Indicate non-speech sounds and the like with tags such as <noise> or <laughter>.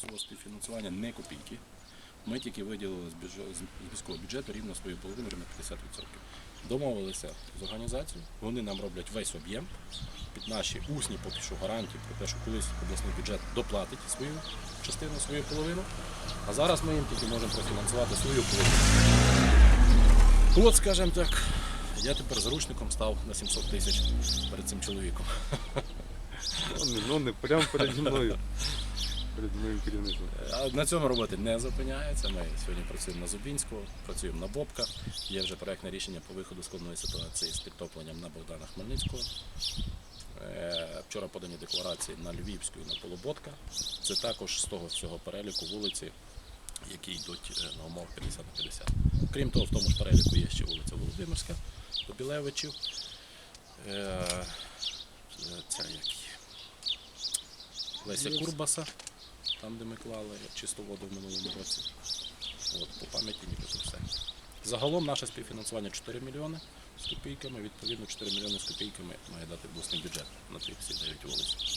Свого співфінансування не копійки. Ми тільки виділили з, міського бюджету рівно свою половину, рівно 50%. Домовилися з організацією, вони нам роблять весь об'єм під наші усні поки що гарантії про те, що колись обласний бюджет доплатить свою частину, свою половину. А зараз ми їм тільки можемо профінансувати свою половину. От, скажімо так, я тепер заручником став на 700 тисяч перед цим чоловіком. Ну, Ну не прямо переді мною. <laughs> Перед моїм керівництвом. А на цьому роботи не зупиняється. Ми сьогодні працюємо на Зубінського, працюємо на Бобка. Є вже проєктне рішення по виходу складної ситуації з підтопленням на Богдана Хмельницького. Е, Вчора подані декларації на Львівську і на Полуботка. Це також з того всього переліку вулиці, які йдуть е, на умовах 50 на 50. Крім того, в тому ж переліку є ще вулиця Володимирська до Білевичів. Е, е, Ця як є? Леся Курбаса, там, де ми клали чисту воду в минулому році. От, по пам'яті нібито все. Загалом наше співфінансування 4 мільйони з копійками, відповідно 4 мільйони з копійками має дати обласний бюджет на ці всі 9 вулиць.